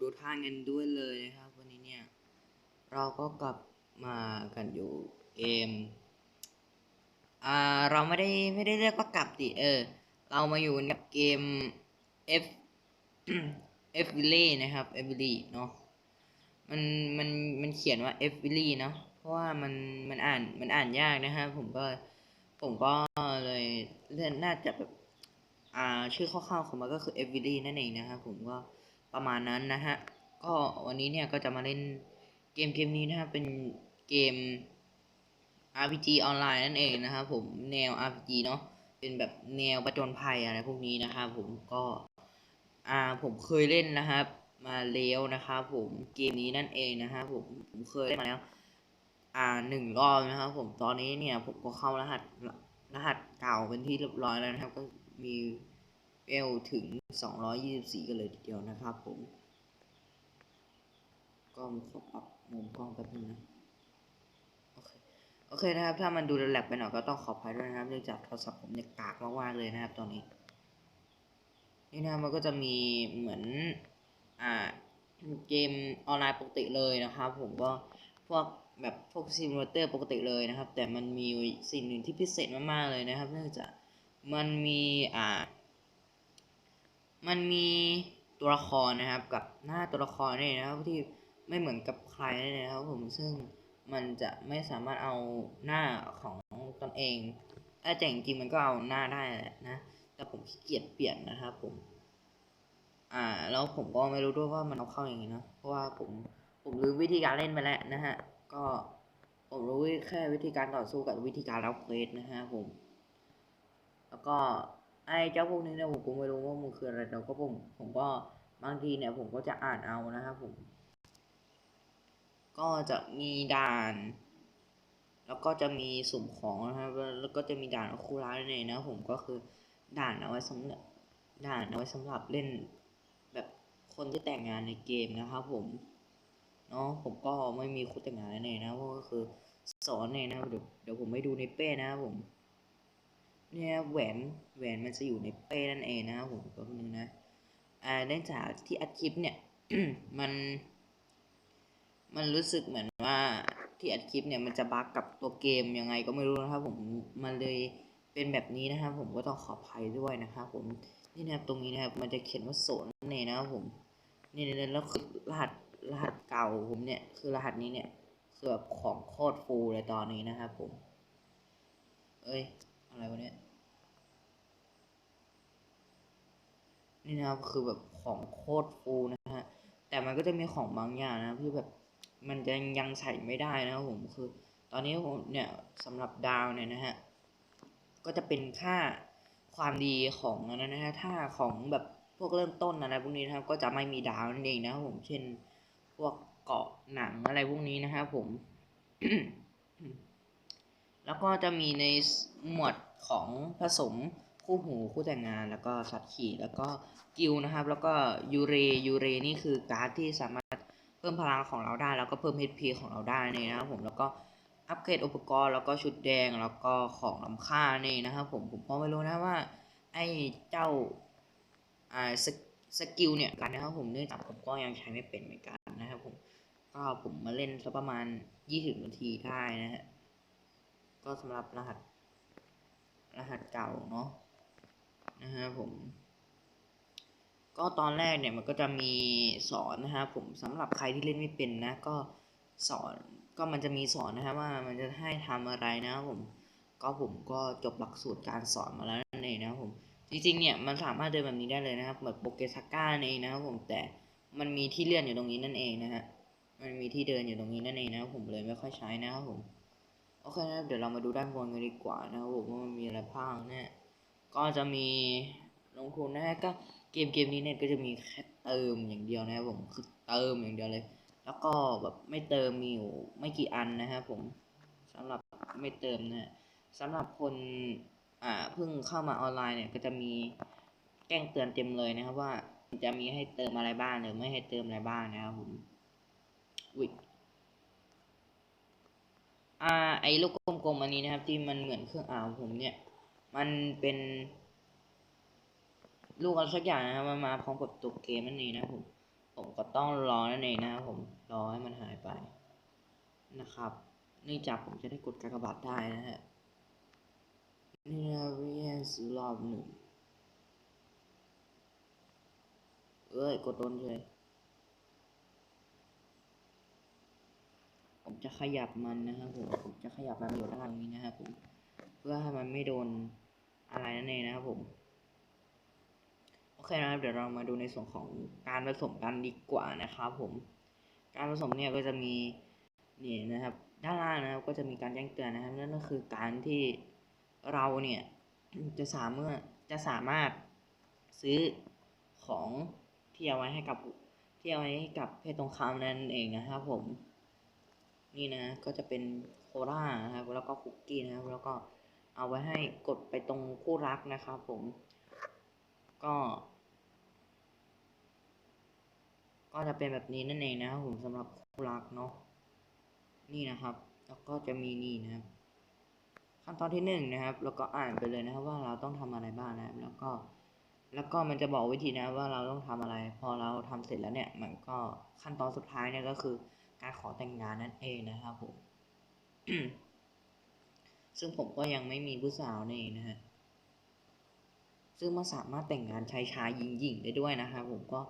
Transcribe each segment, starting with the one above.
ดูท่าเงินด้วยเลยนะครับ วันนี้เนี่ย เราก็กลับมากันอยู่เกมอ่าเราไม่ได้ไม่ได้เรียกว่ากลับดิเออ เรามาอยู่กับเกม F F v i l l y นะครับ F v i l l y เนาะมันมันมันเขียนว่า F v i l l y เนาะเพราะว่ามันมันอ่านมันอ่านยากนะครับผมก็ผมก็เลยเล่นน่าจะแบบอ่าชื่อคร่าวๆของมันก็คือ f v d นั่นเองนะครับผมก็ ประมาณนั้นนะฮะ ก็วันนี้เนี่ยก็จะมาเล่นเกมเกมนี้นะครับเป็นเกม RPG ออนไลน์นั่นเองนะครับผมแนว RPG เนาะเป็นแบบแนวประจนภัยอะไรพวกนี้นะครับผมก็อ่าผมเคยเล่นนะครับ มาแล้วนะครับผมเกมนี้นั่นเองนะครับผมผมเคยเล่นมาแล้ว อ่าหนึ่งรอบนะครับผมตอนนี้เนี่ยผมก็เข้ารหัสรหัสเก่าเป็นที่เรียบร้อยแล้วนะครับ ก็มี เอลถึง 224 กันเลยทีเดียวนะครับผมก็ขอปรับมุมกล้องแป๊บนึงนะโอเคโอเคนะครับ ถ้ามันดูแลกไปหน่อยก็ต้องขออภัยด้วยนะครับเนื่องจากโทรศัพท์ผมเนี่ยกากมากๆเลยนะครับตอนนี้ นี่นะมันก็จะมีเหมือนอ่าเกมออนไลน์ปกติเลยนะครับ ผมก็พวกแบบพวกซิมูเลเตอร์ปกติเลยนะครับ แต่มันมีสิ่งหนึ่งที่พิเศษมากๆเลยนะครับ เนื่องจากมันมีอ่า มันมีตัวละครนะครับกับหน้าตัวละครนี่นะครับที่ไม่เหมือนกับใครเลยนะครับผมซึ่งมันจะไม่สามารถเอาหน้าของตนเองแต่จริงมันก็เอาหน้าได้แหละนะแต่ผมขี้เกียจเปลี่ยนนะครับผม อ่า แล้วผมก็ไม่รู้ด้วยว่ามันเอาเข้าอย่างนี้นาะเพราะว่าผมผมรู้วิธีการเล่นไปแล้วนะฮะก็ผมรู้แค่วิธีการต่อสู้กับวิธีการรับเควสนะฮะผม แล้วก็ ไอ้เจ้าพวกนี้เนี่ยผมก็ไม่รู้ว่ามันคืออะไรแต่ก็ผมผมก็บางทีเนี่ยผมก็จะอ่านเอานะครับผม ก็จะมีด่าน แล้วก็จะมีสุ่มของนะครับ แล้วก็จะมีด่านคู่ร้ายนั่นเองนะผมก็คือด่านเอาไว้สำหรับด่านเอาไว้สำหรับเล่นแบบคนที่แต่งงานในเกมนะครับผมเนาะผมก็ไม่มีคู่แต่งงานนั่นเองนะเพราะก็คือสอนเองนะเดี๋ยวเดี๋ยวผมไม่ดูในเป้นะครับผม เนี่ยแหวนแหวนมันจะอยู่ในเป้นั่นเองนะครับผมก็นึงนะอ่าเนื่องจากที่อัดคลิปเนี่ย มัน มันรู้สึกเหมือนว่าที่อัดคลิปเนี่ยมันจะบั๊กกับตัวเกมยังไงก็ไม่รู้นะครับผมมันเลยเป็นแบบนี้นะครับผมก็ต้องขออภัยด้วยนะครับผมนี่นะครับตรงนี้นะครับมันจะเขียนว่าโซนนั่นเองนะครับผมนี่นี่แล้วคือรหัสรหัสเก่าผมเนี่ยคือรหัสนี้เนี่ยคือแบบของโคตรฟูเลยตอนนี้นะครับผม เอ้ย อะไรวะเนี่ยนี่นะครับคือแบบของโคตรฟูนะฮะแต่มันก็จะมีของบางอย่างนะที่แบบมันจะยังใส่ไม่ได้นะครับผมคือ ตอนนี้ผมเนี่ยสำหรับดาวเนี่ยนะฮะก็จะเป็นค่าความดีของนนั้นนะฮะถ้าของแบบพวกเริ่มต้นอะไรพวกนี้นะครับ ก็จะไม่มีดาวนั่นเองนะครับผมเช่นพวกเกาะหนังอะไรพวกนี้นะครับผม แล้วก็จะมีในหมวด ของผสมคู่หูคู่แต่งงานแล้วก็สัตว์ขี่แล้วก็กิลนะครับ แล้วก็ยูเรยูเรนี่คือการ์ดที่สามารถเพิ่มพลังของเราได้ แล้วก็เพิ่ม HP ของเราได้นี่นะครับผมแล้วก็อัปเกรดอุปกรณ์แล้วก็ชุดแดงแล้วก็ของล้ำค่านี่นะครับผมผมก็ไม่รู้นะว่าไอ้เจ้าอ่าสสกิลเนี่ยกันนะครับผมเนื่องจากผมก็ยังใช้ไม่เป็นเหมือนกันนะครับผมก็ผมมาเล่นสักประมาณ 20 นาทีได้นะฮะก็สำหรับรหัส รหัสเก่าเนาะนะฮะผม ก็ตอนแรกเนี่ยมันก็จะมีสอนนะฮะผมสำหรับใครที่เล่นไม่เป็นนะ ก็สอนก็มันจะมีสอนนะฮะว่ามันจะให้ทำอะไรนะครับผม ก็ผมก็จบหลักสูตรการสอนมาแล้วนั่นเองนะครับผมจริงๆเนี่ยมันสามารถเดินแบบนี้ได้เลยนะครับเหมือนโปเกซาก้าเองนะครับผมแต่มันมีที่เลื่อนอยู่ตรงนี้นั่นเองนะฮะมันมีที่เดินอยู่ตรงนี้นั่นเองนะครับผมเลยไม่ค่อยใช้นะครับผม โอเคนะเดี๋ยวเรามาดูด้านบนกันดีกว่านะครับผมว่ามันมีอะไรบ้างเนี่ยก็จะมีลงทุนนะฮะก็เกมเกมนี้เนี่ยก็จะมีแค่เติมอย่างเดียวนะครับผมคือเติมอย่างเดียวเลย แล้วก็แบบไม่เติมมีอยู่ไม่กี่อันนะครับผมสำหรับไม่เติมนะฮะสำหรับคนอ่าเพิ่งเข้ามาออนไลน์เนี่ยก็จะมีแจ้งเตือนเต็มเลยนะครับว่าจะมีให้เติมอะไรบ้างหรือไม่ให้เติมอะไรบ้างนะครับผมอุ้ย อ่าไอ้ลูกกลมๆอันนี้นะครับ ที่มันเหมือนเครื่องอ่าวผมเนี่ย มันเป็นลูกอะไรสักอย่างนะครับมันมาพร้อมกับตัวเกมนั่นเองนะผมผมก็ต้องรอนั่นเองนะครับผมรอให้มันหายไปนะครับเนื่องจากผมจะได้กดกากบาทได้นะฮะนี่นะเรียนรอบหนึ่งเอ้ยกดโดนเลย ผมจะขยับมันนะครับผมผมจะขยับมันอยู่ด้านนี้นะครับผมเพื่อให้มันไม่โดนอะไรนั่นเองนะครับผมโอเคนะครับเดี๋ยวเรามาดูในส่วนของการผสมกันดีกว่านะครับผมการผสมเนี่ยก็จะมีนี่นะครับ ด้านล่างนะครับก็จะมีการแจ้งเตือนนะครับ นั่นก็คือการที่เราเนี่ยจะสามารถจะสามารถซื้อของที่เอาไว้ให้กับที่เอาไว้ให้กับเพศตรงข้ามนั่นเองนะครับผม นี่นะก็จะเป็นโคล่านะครับ แล้วก็คุกกี้นะครับ แล้วก็เอาไว้ให้กดไปตรงคู่รักนะครับผม ก็ ก็จะเป็นแบบนี้นั่นเองนะครับผมสำหรับคู่รักเนาะนี่นะครับ แล้วก็จะมีนี่นะครับ ขั้นตอนที่หนึ่งนะครับ แล้วก็อ่านไปเลยนะครับ ว่าเราต้องทำอะไรบ้างนะครับ แล้วก็ แล้วก็มันจะบอกวิธีนะว่าเราต้องทำอะไร พอเราทำเสร็จแล้วเนี่ย มันก็ขั้นตอนสุดท้ายเนี่ยก็คือ การขอแต่งงานนั่นเองนะครับผม ซึ่งผมก็ยังไม่มีผู้สาวนี่นะฮะ ซึ่งมันสามารถแต่งงานชายชายหญิงหญิงได้ด้วยนะครับผมก็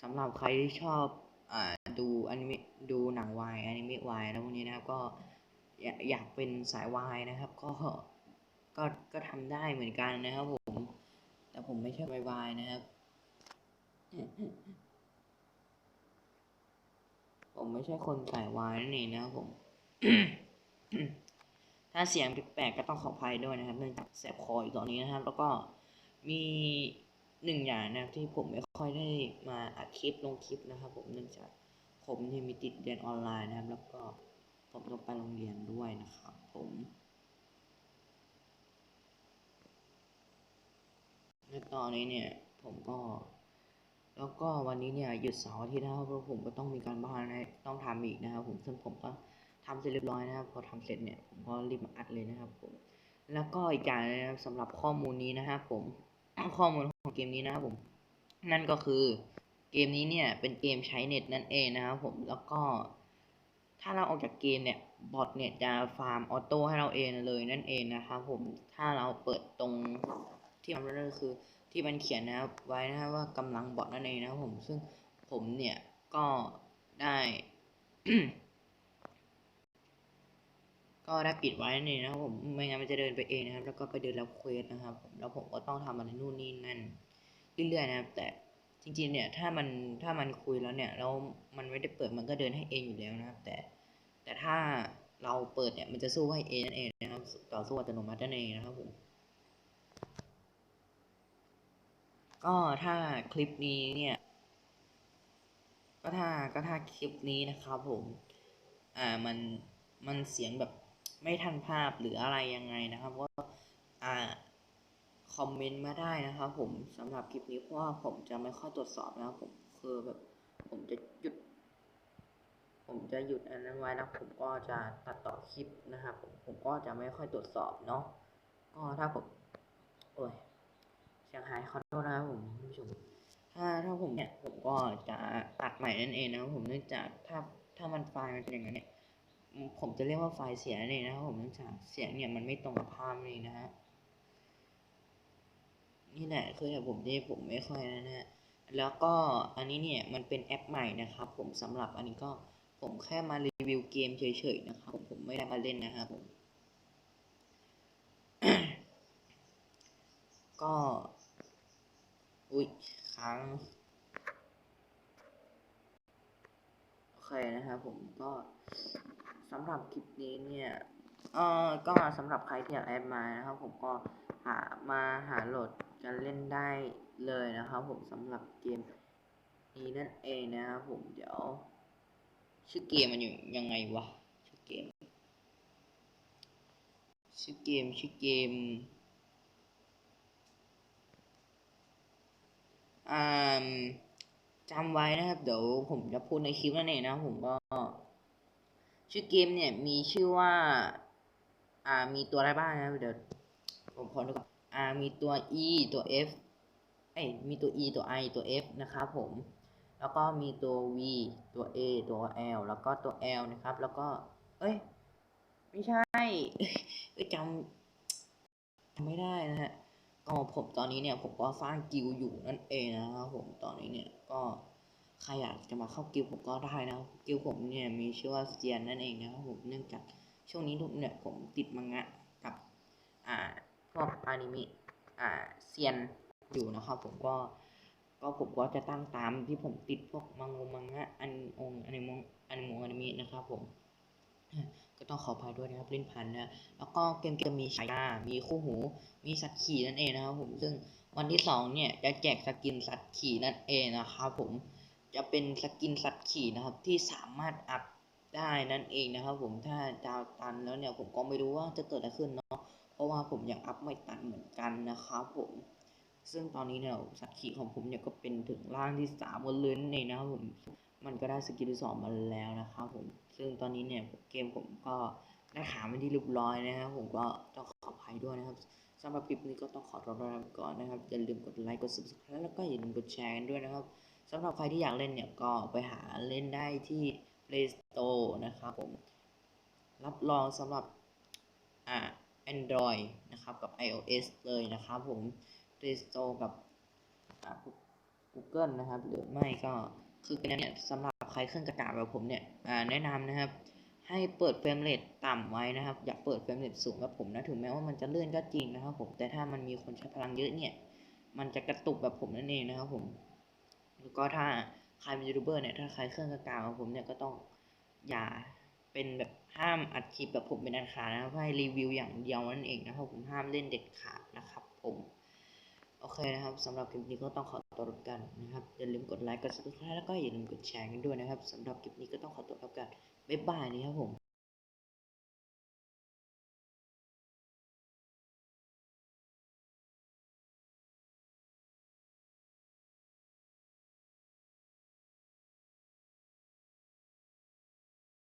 สำหรับใครที่ชอบอดูอนิเมะดูหนังวายอนิเมะวายแล้วพวกนี้นะครับก็อยากอยากเป็นสายวายนะครับ ก็ก็ก็ทำได้เหมือนกันนะครับผม แต่ผมไม่ใช่วายวายนะครับ ผมไม่ใช่คนสายวายนั่นเองนะครับผม ถ้าเสียงแปลกๆก็ต้องขออภัยด้วยนะครับเนื่องจากแสบคออยู่ตอนนี้นะครับ แล้วก็มีหนึ่งอย่างนะครับที่ผมไม่ค่อยได้มาอัดคลิปลงคลิปนะครับ ผมเนื่องจากผมเนี่ยมีติดเรียนออนไลน์นะครับ แล้วก็ผมต้องไปโรงเรียนด้วยนะครับ ผมในตอนนี้เนี่ยผมก็ แล้วก็วันนี้เนี่ยหยุดเสาร์อาทิตย์นะครับเพราะผมก็ต้องมีการบ้านนะต้องทำอีกนะครับผมซึ่งผมก็ทำเสร็จเรียบร้อยนะครับพอทำเสร็จเนี่ยผมก็รีบมาอัดเลยนะครับผมแล้วก็อีกอย่างนะครับสำหรับข้อมูลนี้นะครับผมข้อมูลของเกมนี้นะครับผม นั่นก็คือเกมนี้เนี่ยเป็นเกมใช้เน็ตนั่นเองนะครับผมแล้วก็ ถ้าเราออกจากเกมเนี่ยบอทเนี่ยจะฟาร์มออโต้ให้เราเองเลยนั่นเองนะครับผมถ้าเราเปิดตรงที่มันนั่นก็คือ ที่มันเขียนนะครับไว้นะครับว่ากำลังบอทนั่นเองนะครับผมซึ่งผมเนี่ยก็ได้ ก็ได้ปิดไว้นั่นเองนะครับผมไม่งั้นมันจะเดินไปเองนะครับ แล้วก็ไปเดินรับเควสนะครับแล้วผมก็ต้องทำอะไรนู่นนี่นั่นเรื่อยๆนะครับ แต่จริงๆเนี่ยถ้ามันถ้ามันคุยแล้วเนี่ยแล้วมันไม่ได้เปิดมันก็เดินให้เองอยู่แล้วนะครับ แต่ แต่ถ้าเราเปิดเนี่ยมันจะสู้ให้เองนั่นเองนะครับต่อสู้อัตโนมัตินั่นเองนะครับผม ก็ถ้าคลิปนี้เนี่ยก็ถ้าก็ถ้าคลิปนี้นะครับผมอ่ามันมันเสียงแบบไม่ทันภาพหรืออะไรยังไงนะครับก็อ่าคอมเมนต์มาได้นะครับผมสำหรับคลิปนี้เพราะว่าผมจะไม่ค่อยตรวจสอบนะครับผมคือแบบผมจะหยุด ผมจะหยุดอันนั้นไว้แล้วผมก็จะตัดต่อคลิปนะครับผมผมก็จะไม่ค่อยตรวจสอบเนาะก็ถ้าผมโอ้ย สียงหายขอโทษนะครับผมท่านผู้ชมถ้าถ้าผมเนี่ยผมก็จะอัดใหม่นั่นเองนะครับผมเนื่องจากถ้าถ้ามันไฟล์มันเป็นอย่างนั้นเนี่ยอืมผมจะเรียกว่าไฟล์เสียนั่นเองนะครับผมเนื่องจากเสียงเนี่ยมันไม่ตรงกับภาพนี่นะฮะนี่แหละคือเหตุผมที่ผมไม่ค่อยนะฮะแล้วก็อันนี้เนี่ยมันเป็นแอปใหม่นะครับ ผมสำหรับอันนี้ก็ผมแค่มารีวิวเกมเฉยๆนะครับผมผมไม่ได้มาเล่นนะครับผมก็ อุ้ยค้างโอเคนะครับผมก็สำหรับคลิปนี้เนี่ยเออก็สำหรับใครที่อยากแอดมานะครับ ผมก็หามาหาโหลดกันเล่นได้เลยนะครับ ผมสำหรับเกมนี้นั่นเองนะครับผมเดี๋ยว ชื่อเกมมันอยู่ยังไงวะชื่อเกมชื่อเกมชื่อเกม อ่า จำไว้นะครับ เดี๋ยวผมจะพูดในคลิปนั่นเองนะผมก็ ชื่อเกมเนี่ยมีชื่อว่า อ่ามีตัวอะไรบ้างนะเดี๋ยวผมขอดูก่อนอ่ามีตัว e ตัว f เอ้ยมีตัว e ตัว i ตัว f นะครับผม แล้วก็มีตัว V ตัว A ตัว L แล้วก็ตัว L นะครับ แล้วก็ เอ้ย ไม่ใช่จำจำไม่ได้นะฮะ ก็ผมตอนนี้เนี่ยผมก็สร้างกิลอยู่นั่นเองนะครับผมตอนนี้เนี่ยก็ใครอยากจะมาเข้ากิลผมก็ได้นะกิลผมเนี่ยมีชื่อว่าเซียนนั่นเองนะครับผมเนื่องจากช่วงนี้ทุกเนี่ยผมติดมังงะกับอ่าพวกอนิเมะอ่าเซียนอยู่นะครับผมก็ก็ผมก็จะตั้งตามที่ผมติดพวกมังงมังงะอันองอนิมงอนิมงอนิเมะนะครับผม ก็ต้องขออภัยด้วยนะครับเล่นพันนะแล้วก็เกมจะมีฉายา มีคู่หู มีสัตว์ขี่นั่นเองนะครับผมซึ่งวันที่สองเนี่ยจะแจกสกินสัตว์ขี่นั่นเองนะครับผมจะเป็นสกินสัตว์ขี่นะครับที่สามารถอัพได้นั่นเองนะครับ ผมถ้าดาวตันแล้วเนี่ยผมก็ไม่รู้ว่าจะเกิดอะไรขึ้นเนาะเพราะว่าผมยังอัพไม่ตันเหมือนกันนะครับผมซึ่งตอนนี้เนี่ยสัตว์ขี่ของผมเนี่ยก็เป็นถึงร่างที่สามกันเลยนั่นเองนะครับผม มันก็ได้สกิลที่สองมาแล้วนะครับผม ซึ่งตอนนี้เนี่ยเกมผมก็ได้ขาเป็นที่เรียบร้อยนะครับผมก็ต้องขออภัยด้วยนะครับสำหรับคลิปนี้ก็ต้องขอตัวลาไปก่อนนะครับ อย่าลืมกดไลค์ กด subscribe แล้วก็อย่าลืมกดแชร์กันด้วยนะครับสำหรับใครที่อยากเล่นเนี่ยก็ไปหาเล่นได้ที่ Play Store นะครับผม รับรองสำหรับอ่า Android นะครับกับ iOS เลยนะครับผม Play Store กับอ่า Google นะครับ หรือไม่ก็ คือเกมเนี่ยสำหรับใครเครื่องกระจายแบบผมเนี่ยแนะนำนะครับ ให้เปิดเฟรมเรทต่ำไว้นะครับ อย่าเปิดเฟรมเรทสูงแบบผมนะถึงแม้ว่ามันจะเลื่อนก็จริงนะครับผมแต่ถ้ามันมีคนใช้พลังเยอะเนี่ย มันจะกระตุกแบบผมนั่นเองนะครับผมแล้วก็ถ้าใครเป็นยูทูบเบอร์เนี่ยถ้าใครเครื่องกระจายแบบผมเนี่ยก็ต้องอย่าเป็นแบบห้ามอัดคลิปแบบผมเป็นอันขาดนะครับให้รีวิวอย่างเดียวนั่นเองนะครับผมห้ามเล่นเด็ดขาดนะครับผม เคนะครับสำหรับคลิปนี้ก็ต้องขอตัวลากันนะครับอย่าลืมกดไลค์กด subscribe แล้วก็อย่าลืมกดแชร์กันด้วยนะครับสำหรับคลิปนี้ก็ต้องขอตัวลากันบ๊ายบายนี่ครับผม